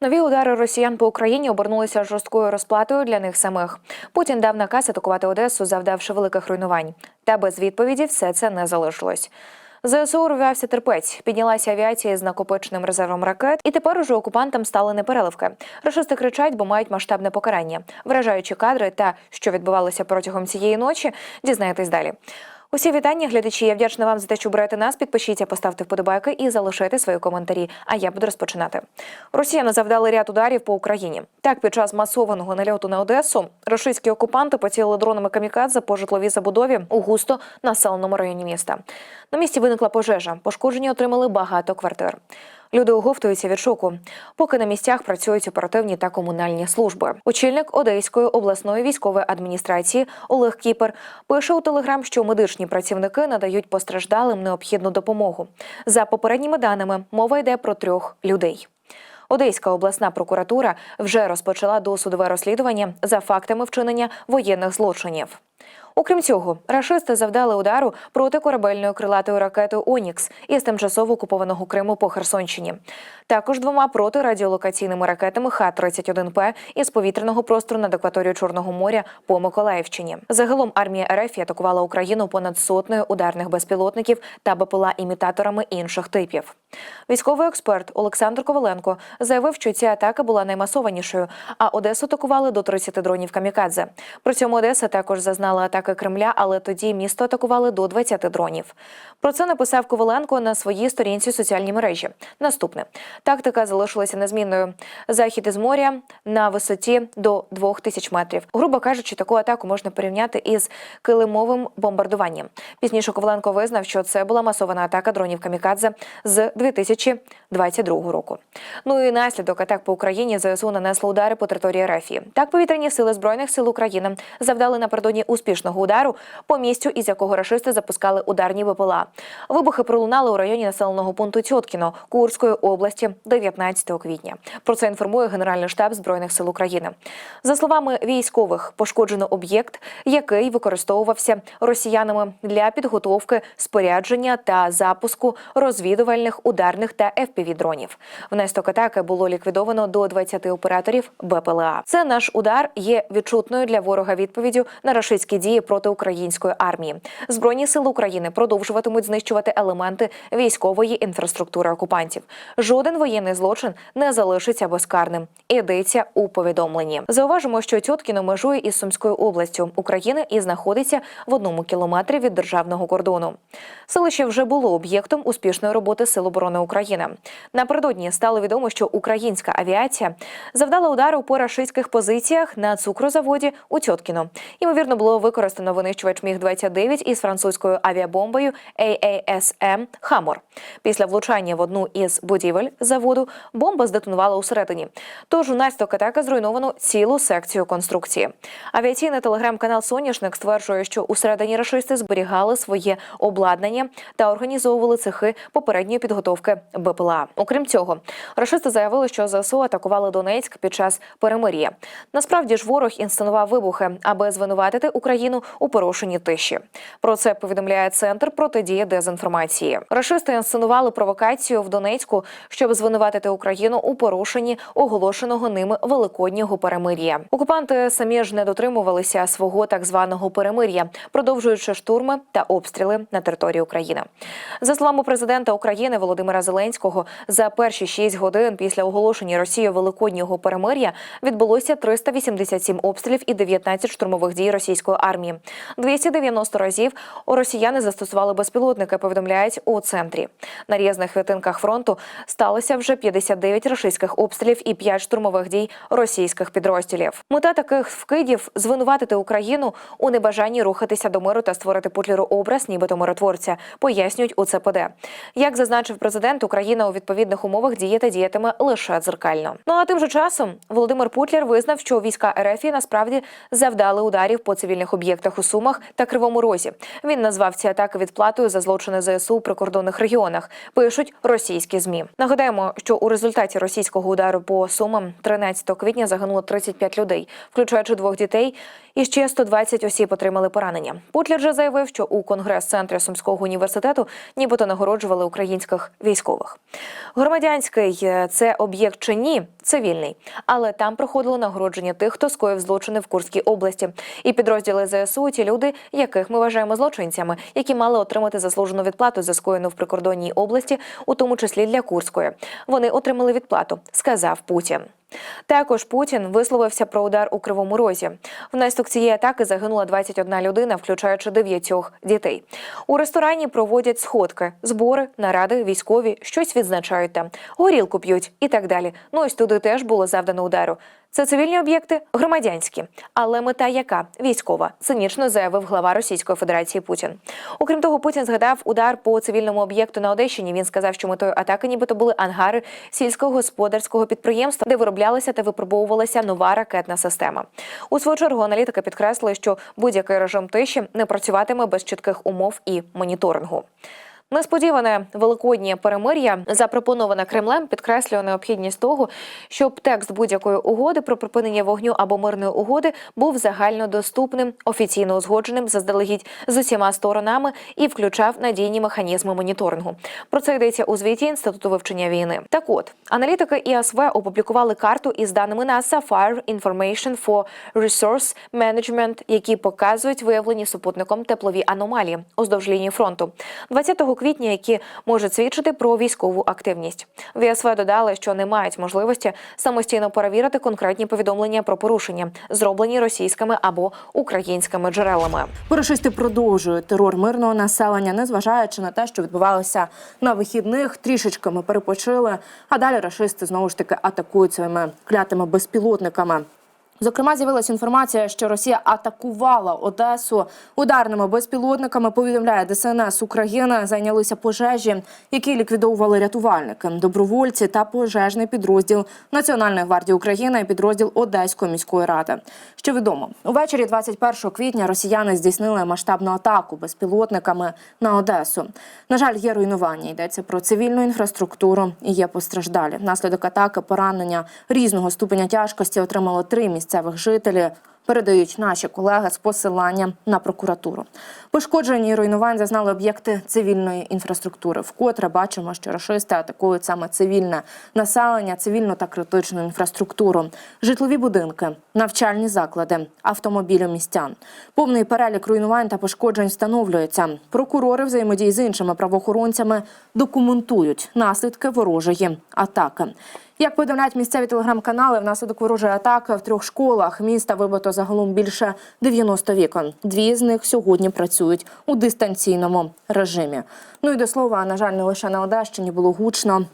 Нові удари росіян по Україні обернулися жорсткою розплатою для них самих. Путін дав наказ атакувати Одесу, завдавши великих руйнувань. Та без відповіді все це не залишилось. ЗСУ рвався терпець, піднялася авіація з накопиченим резервом ракет, і тепер уже окупантам стали непереливки. Рашисти кричать, бо мають масштабне покарання. Вражаючі кадри та що відбувалося протягом цієї ночі, дізнаєтесь далі. Усі вітання, глядачі. Я вдячна вам за те, що берете нас. Підпишіться, поставте вподобайки і залишайте свої коментарі. А я буду розпочинати. Росіяни завдали ряд ударів по Україні. Так, під час масованого нальоту на Одесу російські окупанти поцілили дронами камікадзе по житловій забудові у густо населеному районі міста. На місці виникла пожежа. Пошкоджені отримали багато квартир. Люди оговтуються від шоку, поки на місцях працюють оперативні та комунальні служби. Очільник Одеської обласної військової адміністрації Олег Кіпер пише у телеграм, що медичні працівники надають постраждалим необхідну допомогу. За попередніми даними, мова йде про трьох людей. Одеська обласна прокуратура вже розпочала досудове розслідування за фактами вчинення воєнних злочинів. Окрім цього, рашисти завдали удару проти корабельної крилатої ракети Онікс із тимчасово окупованого Криму по Херсонщині. Також двома протирадіолокаційними ракетами Х-31П із повітряного простору над акваторією Чорного моря по Миколаївщині. Загалом армія РФ атакувала Україну понад сотнею ударних безпілотників та БПЛА імітаторами інших типів. Військовий експерт Олександр Коваленко заявив, що ця атака була наймасованішою, а Одесу атакували до 30 дронів камікадзе. При цьому Одеса також зазнала атаки Кремля, але тоді місто атакували до 20 дронів. Про це написав Коваленко на своїй сторінці в соціальній мережі. Наступне тактика залишилася незмінною. Захід із моря на висоті до 2000 метрів. Грубо кажучи, таку атаку можна порівняти із килимовим бомбардуванням. Пізніше Коваленко визнав, що це була масована атака дронів камікадзе з 2022 року. Ну і наслідок атак по Україні ЗСУ нанесло удари по території РФ. Так повітряні сили збройних сил України завдали напередодні успішного удару по місцю, із якого рашисти запускали ударні БПЛА. Вибухи пролунали у районі населеного пункту Тьоткіно Курської області 19 квітня. Про це інформує Генеральний штаб збройних сил України. За словами військових, пошкоджено об'єкт, який використовувався росіянами для підготовки спорядження та запуску розвідувальних ударних та fpv дронів. Внесток атаки було ліквідовано до 20 операторів БПЛА. Це наш удар є відчутною для ворога відповіддю на рашистські дії проти української армії. Збройні сили України продовжуватимуть знищувати елементи військової інфраструктури окупантів. Жоден воєнний злочин не залишиться безкарним. Ідеться у повідомленні. Зауважимо, що Тьоткіно межує із Сумською областю України і знаходиться в одному кілометрі від державного кордону. Селище вже було об'єктом успішної роботи Сил оборони України. Напередодні стало відомо, що українська авіація завдала удару по рашистських позиціях на цукрозаводі у Тьоткіно. Ймовірно, було використано винищувач Міг 29 із французькою авіабомбою AASM Хаммор. Після влучання в одну із будівель заводу бомба здетонувала усередині. Тож унаслідок атаки зруйновано цілу секцію конструкції. Авіаційний телеграм-канал Соняшник стверджує, що усередині рашисти зберігали своє обладнання та організовували цехи попередньої підготовки БПЛА. Окрім цього, рашисти заявили, що ЗСУ атакували Донецьк під час перемир'я. Насправді ж ворог інсценував вибухи, аби звинуватити Україну у порушенні тиші. Про це повідомляє центр протидії дезінформації. Рашисти інсценували провокацію в Донецьку, щоб звинуватити Україну у порушенні оголошеного ними великоднього перемир'я. Окупанти самі ж не дотримувалися свого так званого перемир'я, продовжуючи штурми та обстріли на території України. За словами президента України Володимира Зеленського, за перші шість годин після оголошення Росією великоднього перемир'я відбулося 387 обстрілів і 19 штурмових дій російської армії. 290 разів росіяни застосували безпілотники. Повідомляють у центрі. На різних витинках фронту сталося вже 59 російських обстрілів і 5 штурмових дій російських підрозділів. Мета таких вкидів звинуватити Україну у небажанні рухатися до миру та створити Путлеру образ, нібито миротворця, пояснюють у ЦПД. Як зазначив президент, Україна у відповідних умовах діє та діятиме лише дзеркально. Ну а тим же часом Володимир Путлер визнав, що війська РФ насправді завдали ударів по цивільних об'єктах у Сумах та Кривому Розі. Він назвав ці атаки відплатою за злочини ЗСУ у прикордонних регіонах. Пишуть російські змі. Нагадаємо, що у результаті російського удару по Сумам 13 квітня загинуло 35 людей, включаючи двох дітей. І ще 120 осіб отримали поранення. Путлер же заявив, що у конгрес-центрі Сумського університету нібито нагороджували українських військових. Громадянський е, це об'єкт чи ні? Цивільний, але там проходило нагородження тих, хто скоїв злочини в Курській області. І підрозділи ЗСУ ті люди, яких ми вважаємо злочинцями, які мали отримати заслужену відплату за скоєну в прикордонній області, у тому числі для Курської. Вони отримали відплату, сказав Путін. Також Путін висловився про удар у Кривому Розі. Внаслідок цієї атаки загинула 21 людина, включаючи дев'ятьох дітей. У ресторані проводять сходки, збори, наради, військові, щось відзначають там, горілку п'ють і так далі. Ну ось туди теж було завдано удару. Це цивільні об'єкти, громадянські, але мета яка військова, цинічно заявив глава Російської Федерації Путін. Окрім того, Путін згадав удар по цивільному об'єкту на Одещині. Він сказав, що метою атаки, нібито були ангари сільського господарського підприємства, де вироблялася та випробовувалася нова ракетна система. У свою чергу аналітики підкреслили, що будь-який режим тиші не працюватиме без чітких умов і моніторингу. Несподіване великоднє перемир'я, запропоноване Кремлем, підкреслює необхідність того, щоб текст будь-якої угоди про припинення вогню або мирної угоди був загальнодоступним, офіційно узгодженим заздалегідь з усіма сторонами і включав надійні механізми моніторингу. Про це йдеться у звіті інституту вивчення війни. Так от аналітики ІАСВ опублікували карту із даними НАСА Fire Information for Resource Management, які показують виявлені супутником теплові аномалії уздовж лінії фронту. 20 квітня, які можуть свідчити про військову активність. В додали, що не мають можливості самостійно перевірити конкретні повідомлення про порушення, зроблені російськими або українськими джерелами. Порошисти продовжують терор мирного населення, незважаючи на те, що відбувалося на вихідних. Трішечки ми перепочили, а далі рашисти знову ж таки атакують своїми клятими безпілотниками. Зокрема, з'явилася інформація, що Росія атакувала Одесу ударними безпілотниками. Повідомляє ДСНС України. Зайнялися пожежі, які ліквідовували рятувальники, добровольці та пожежний підрозділ Національної гвардії України і підрозділ Одеської міської ради. Що відомо, увечері 21 квітня росіяни здійснили масштабну атаку безпілотниками на Одесу. На жаль, є руйнування. Йдеться про цивільну інфраструктуру і є постраждалі. Внаслідок атаки поранення різного ступеня тяжкості отримало три місцевих жителі. Передають наші колеги з посиланням на прокуратуру. Пошкоджені і руйнувань зазнали об'єкти цивільної інфраструктури. Вкотре бачимо, що рашисти атакують саме цивільне населення, цивільну та критичну інфраструктуру, житлові будинки, навчальні заклади, автомобілі містян. Повний перелік руйнувань та пошкоджень встановлюється. Прокурори взаємодії з іншими правоохоронцями документують наслідки ворожої атаки. Як повідомляють місцеві телеграм-канали, внаслідок ворожої атаки в трьох школах міста вибито загалом більше 90 вікон. Дві з них сьогодні працюють у дистанційному режимі. Ну і до слова, на жаль, не лише на Одещині було гучно.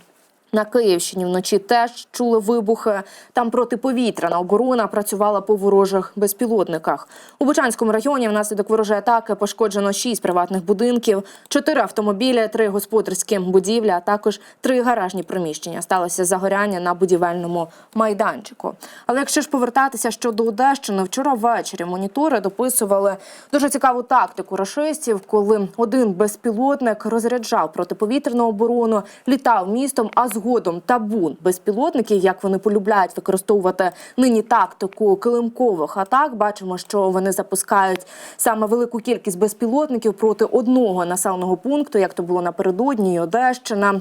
На Київщині вночі теж чули вибухи. Там протиповітряна оборона працювала по ворожих безпілотниках. У Бучанському районі внаслідок ворожої атаки пошкоджено шість приватних будинків, чотири автомобілі, три господарські будівлі, а також три гаражні приміщення. Сталося загоряння на будівельному майданчику. Але якщо ж повертатися щодо Одещини, вчора ввечері монітори дописували дуже цікаву тактику рашистів, коли один безпілотник розряджав протиповітряну оборону, літав містом, а згодом табун безпілотників, як вони полюбляють використовувати нині тактику килимкових атак. Бачимо, що вони запускають саме велику кількість безпілотників проти одного населеного пункту, як то було напередодні, Одещина.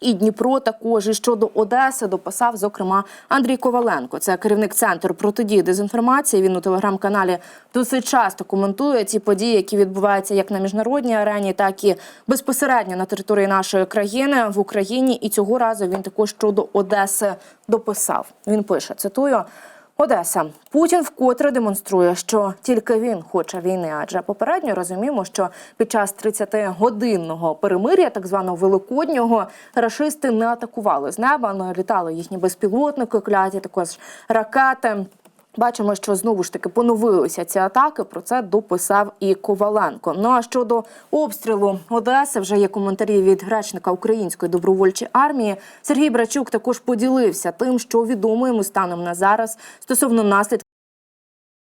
І Дніпро також і щодо Одеси дописав, зокрема, Андрій Коваленко. Це керівник центру протидії дезінформації. Він у телеграм-каналі досить часто коментує ці події, які відбуваються як на міжнародній арені, так і безпосередньо на території нашої країни в Україні. І цього разу він також щодо Одеси дописав. Він пише: цитую. Одеса Путін вкотре демонструє, що тільки він хоче війни, адже попередньо розуміємо, що під час 30-годинного перемир'я, так званого великоднього, рашисти не атакували з неба, але літали їхні безпілотники, кляті також ракети. Бачимо, що знову ж таки поновилися ці атаки. Про це дописав і Коваленко. Ну а щодо обстрілу Одеси, вже є коментарі від речника Української добровольчої армії. Сергій Брачук також поділився тим, що відомо йому станом на зараз стосовно наслідків.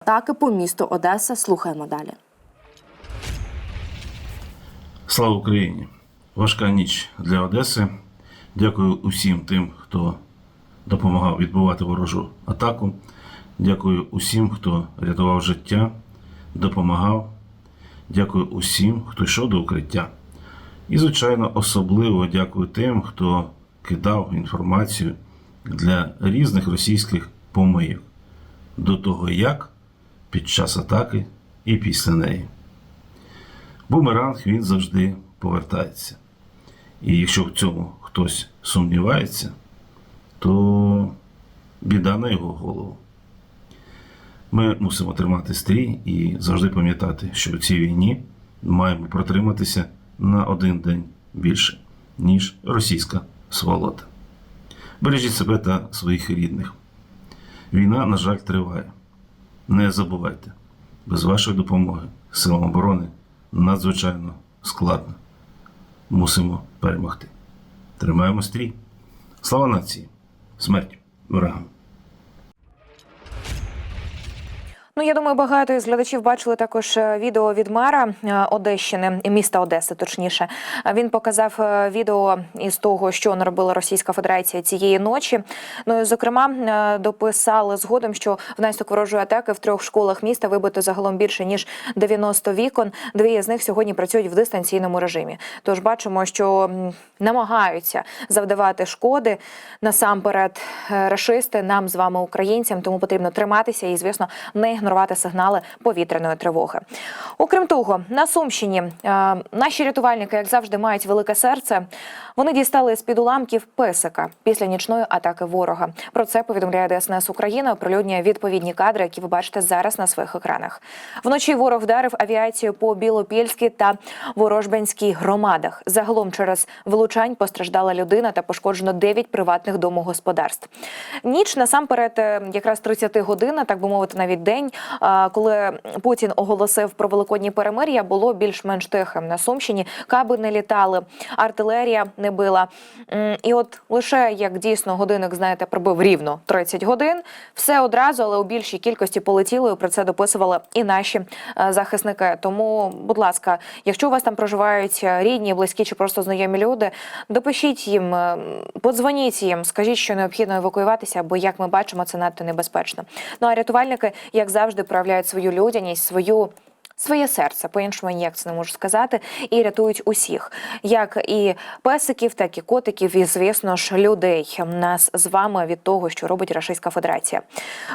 Атаки по місту Одеса. Слухаємо далі. Слава Україні! Важка ніч для Одеси. Дякую усім тим, хто допомагав відбувати ворожу атаку. Дякую усім, хто рятував життя, допомагав. Дякую усім, хто йшов до укриття. І, звичайно, особливо дякую тим, хто кидав інформацію для різних російських помийок до того, як під час атаки і після неї. Бумеранг він завжди повертається. І якщо в цьому хтось сумнівається, то біда на його голову. Ми мусимо тримати стрій і завжди пам'ятати, що в цій війні маємо протриматися на один день більше, ніж російська сволота. Бережіть себе та своїх рідних. Війна, на жаль, триває. Не забувайте, без вашої допомоги силам оборони надзвичайно складно. Мусимо перемогти. Тримаємо стрій. Слава нації! Смерть ворогам! Ну, я думаю, багато із глядачів бачили також е, відео від мера е, Одещини, міста Одеси, точніше. Е, Він показав відео із того, що наробила Російська Федерація цієї ночі. Ну зокрема, дописали згодом, що внаслідок ворожої атаки в трьох школах міста вибито загалом більше ніж 90 вікон. Дві з них сьогодні працюють в дистанційному режимі. Тож бачимо, що намагаються завдавати шкоди насамперед рашисти нам з вами, українцям. Тому потрібно триматися і, звісно, не ігнорувати сигнали повітряної тривоги. Окрім того, на Сумщині е, наші рятувальники, як завжди, мають велике серце. Вони дістали з під уламків песика після нічної атаки ворога. Про це повідомляє ДСНС Україна. Оприлюднює відповідні кадри, які ви бачите зараз на своїх екранах. Вночі ворог вдарив авіацію по Білопільській та Ворожбенській громадах. Загалом через влучань постраждала людина та пошкоджено 9 приватних домогосподарств. Ніч насамперед, е, якраз 30 година, так би мовити, навіть день, коли Путін оголосив про великодні перемир'я, було більш-менш тихим на Сумщині. Каби не літали, артилерія не била. І от лише як дійсно годинник, знаєте, пробив рівно 30 годин, все одразу, але у більшій кількості полетіло. І про це дописували і наші е, захисники. Тому, будь ласка, якщо у вас там проживають рідні, близькі чи просто знайомі люди, допишіть їм, е, подзвоніть їм, скажіть, що необхідно евакуюватися, бо як ми бачимо, це надто небезпечно. Ну а рятувальники, як завжди, проявляють свою людяність, свою. Своє серце, по-іншому ніяк це не можу сказати, і рятують усіх, як і песиків, так і котиків, і звісно ж людей. Нас з вами від того, що робить Російська Федерація.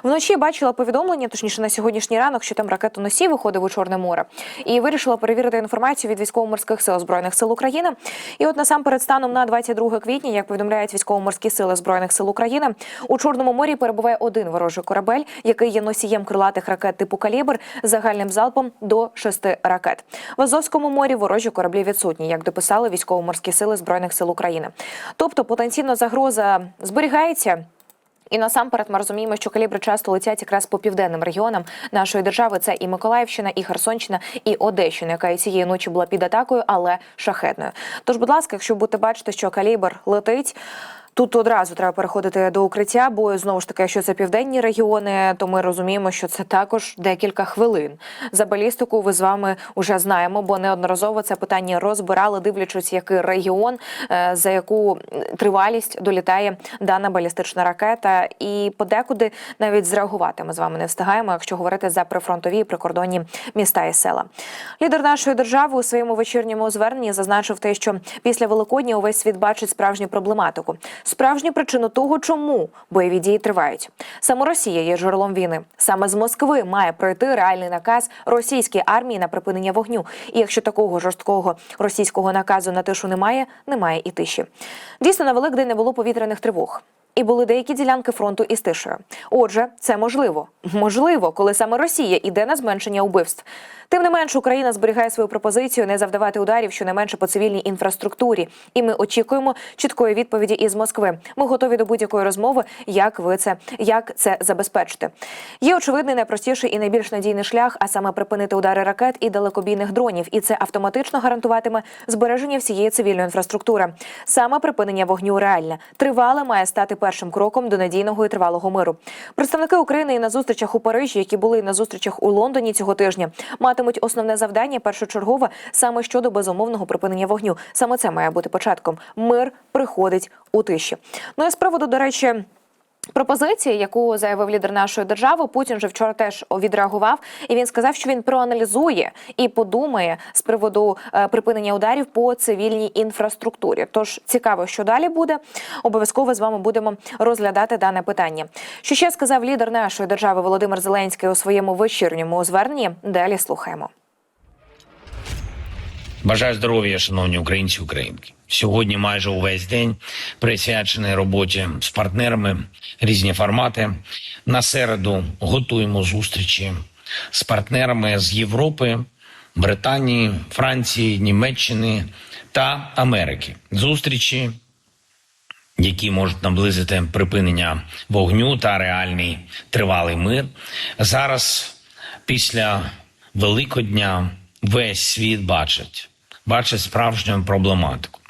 Вночі бачила повідомлення, точніше на сьогоднішній ранок, що там ракетоносій виходив у Чорне море, і вирішила перевірити інформацію від військово-морських сил збройних сил України. І от насамперед станом на 22 квітня, як повідомляють військово-морські сили збройних сил України, у Чорному морі перебуває один ворожий корабель, який є носієм крилатих ракет типу калібр загальним залпом до шести ракет. В Азовському морі ворожі кораблі відсутні, як дописали військово-морські сили збройних сил України. Тобто потенційно загроза зберігається. І насамперед ми розуміємо, що калібри часто летять якраз по південним регіонам нашої держави. Це і Миколаївщина, і Херсонщина, і Одещина, яка і цієї ночі була під атакою, але шахетною. Тож, будь ласка, якщо будете бачити, що калібр летить. Тут одразу треба переходити до укриття, бо знову ж таки, якщо це південні регіони, то ми розуміємо, що це також декілька хвилин. За балістику ви з вами вже знаємо, бо неодноразово це питання розбирали, дивлячись, який регіон, е, за яку тривалість долітає дана балістична ракета, і подекуди навіть зреагувати ми з вами не встигаємо, якщо говорити за прифронтові прикордонні міста і села. Лідер нашої держави у своєму вечірньому зверненні зазначив те, що після Великодня увесь світ бачить справжню проблематику, справжню причину того, чому бойові дії тривають. Саме Росія є джерелом війни. Саме з Москви має пройти реальний наказ російській армії на припинення вогню. І якщо такого жорсткого російського наказу на тишу немає, немає і тиші. Дійсно, на Великдень не було повітряних тривог. І були деякі ділянки фронту із тишею. Отже, це можливо. Можливо, коли саме Росія іде на зменшення убивств. Тим не менш, Україна зберігає свою пропозицію не завдавати ударів щонайменше по цивільній інфраструктурі. І ми очікуємо чіткої відповіді із Москви. Ми готові до будь-якої розмови, як ви це як це забезпечити. Є очевидний найпростіший і найбільш надійний шлях, а саме припинити удари ракет і далекобійних дронів. І це автоматично гарантуватиме збереження всієї цивільної інфраструктури. Саме припинення вогню реальне тривале має стати першим кроком до надійного і тривалого миру. Представники України і на зустрічах у Парижі, які були на зустрічах у Лондоні цього тижня, матимуть основне завдання першочергове саме щодо безумовного припинення вогню. Саме це має бути початком. Мир приходить у тиші. Ну і з приводу, до речі. Пропозиції, яку заявив лідер нашої держави, Путін вже вчора теж відреагував, і він сказав, що він проаналізує і подумає з приводу е, припинення ударів по цивільній інфраструктурі. Тож цікаво, що далі буде. Обов'язково з вами будемо розглядати дане питання. Що ще сказав лідер нашої держави Володимир Зеленський у своєму вечірньому зверненні? Далі слухаємо. Бажаю здоров'я, шановні українці українки. Сьогодні майже увесь день присвячений роботі з партнерами, різні формати. На середу готуємо зустрічі з партнерами з Європи, Британії, Франції, Німеччини та Америки. Зустрічі, які можуть наблизити припинення вогню та реальний тривалий мир. Зараз, після Великодня, весь світ бачить, бачить справжню проблематику,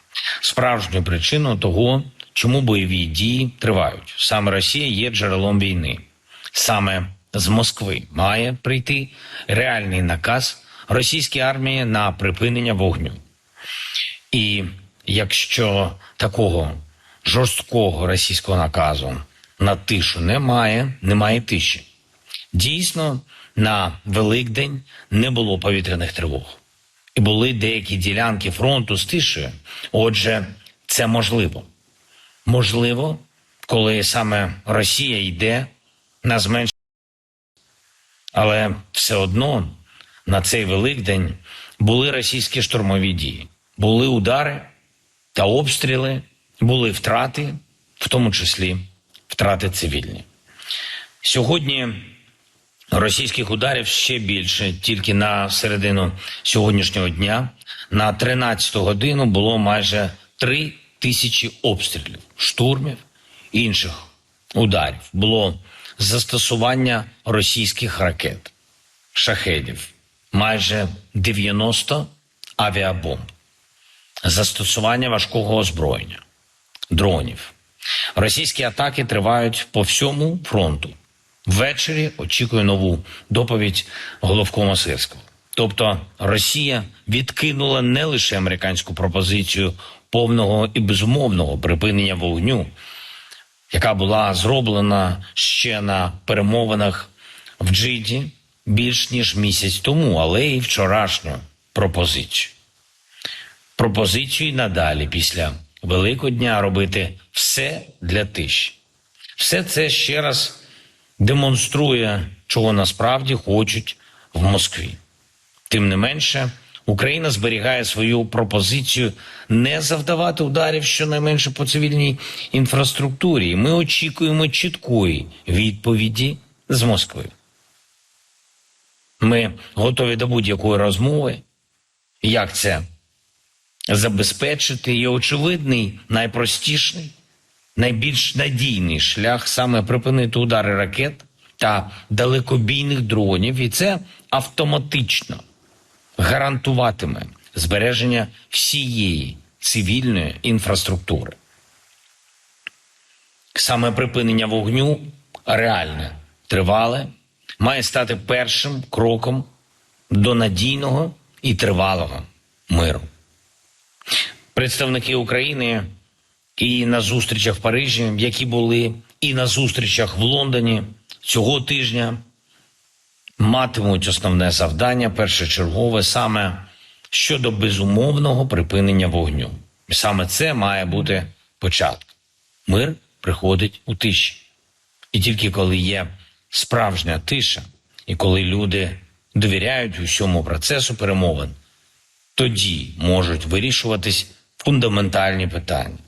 справжню причину того, чому бойові дії тривають. Саме Росія є джерелом війни. Саме з Москви має прийти реальний наказ російській армії на припинення вогню. І якщо такого жорсткого російського наказу на тишу немає, немає тиші. Дійсно, на Великдень не було повітряних тривог. І були деякі ділянки фронту з тишею. Отже, це можливо. Можливо, коли саме Росія йде на зменшення. Але все одно на цей Великдень були російські штурмові дії, були удари та обстріли, були втрати, в тому числі втрати цивільні. Сьогодні російських ударів ще більше. Тільки на середину сьогоднішнього дня на 13 годину було майже 3 тисячі обстрілів, штурмів інших ударів. Було застосування російських ракет, шахедів, майже 90 авіабомб, застосування важкого озброєння, дронів. Російські атаки тривають по всьому фронту. Ввечері очікує нову доповідь головкома Сирського. Тобто Росія відкинула не лише американську пропозицію повного і безумовного припинення вогню, яка була зроблена ще на перемовинах в Джиді більш ніж місяць тому, але і вчорашню пропозицію. Пропозицію надалі після Великодня робити все для тиші. Все це ще раз демонструє, чого насправді хочуть в Москві. Тим не менше, Україна зберігає свою пропозицію не завдавати ударів щонайменше по цивільній інфраструктурі. І Ми очікуємо чіткої відповіді з Москви. Ми готові до будь-якої розмови. Як це забезпечити? Є очевидний, найпростіший найбільш надійний шлях саме припинити удари ракет та далекобійних дронів, і це автоматично гарантуватиме збереження всієї цивільної інфраструктури. Саме припинення вогню реальне, тривале, має стати першим кроком до надійного і тривалого миру. Представники України і на зустрічах в Парижі, які були, і на зустрічах в Лондоні цього тижня матимуть основне завдання першочергове саме щодо безумовного припинення вогню. І саме це має бути початком. Мир приходить у тиші. І тільки коли є справжня тиша, і коли люди довіряють усьому процесу перемовин, тоді можуть вирішуватись фундаментальні питання.